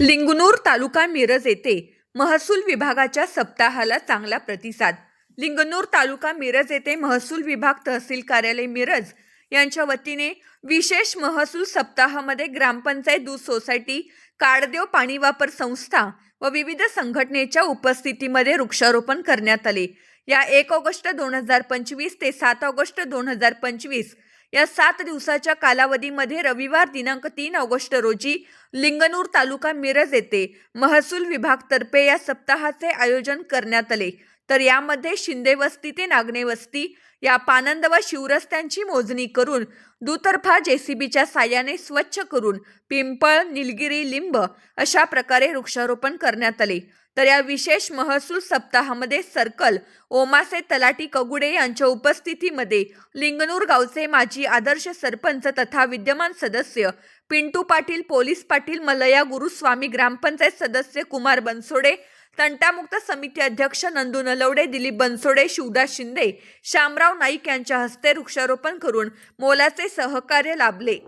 लिंगनूर तालुका मिरज येथे महसूल विभागाच्या सप्ताहाला चांगला प्रतिसाद. लिंगनूर तालुका मिरज येथे महसूल विभाग तहसील कार्यालय मिरज यांच्या वतीने विशेष महसूल सप्ताहामध्ये ग्रामपंचायत दूध सोसायटी काळदेव पाणी वापर संस्था व विविध संघटनेच्या उपस्थितीमध्ये वृक्षारोपण करण्यात आले. या एक ऑगस्ट दोन हजार पंचवीस ते सात ऑगस्ट दोन हजार पंचवीस या सात दिवसाच्या कालावधीमध्ये रविवार दिनांक तीन ऑगस्ट रोजी लिंगनूर तालुका मिरज येथे महसूल विभागतर्फे या सप्ताहाचे आयोजन करण्यात आले. तर यामध्ये शिंदे वस्ती ते नागणे वस्ती या पानंद व शिवरस्त्यांची मोजणी करून दुतर्फा जेसीबीच्या साह्याने स्वच्छ करून पिंपळ निलगिरी लिंब अशा प्रकारे वृक्षारोपण करण्यात आले. तर या विशेष महसूल सप्ताहामध्ये सर्कल ओमासे तलाटी कगुडे यांच्या उपस्थितीमध्ये लिंगनूर गावचे माजी आदर्श सरपंच तथा विद्यमान सदस्य पिंटू पाटील पोलीस पाटील मलया गुरुस्वामी ग्रामपंचायत सदस्य कुमार बनसोडे तंटामुक्त समिती अध्यक्ष नंदू नलवडे दिलीप बनसोडे शिवदास शिंदे शामराव नाईक यांच्या हस्ते वृक्षारोपण करून मोलाचे सहकार्य लाभले.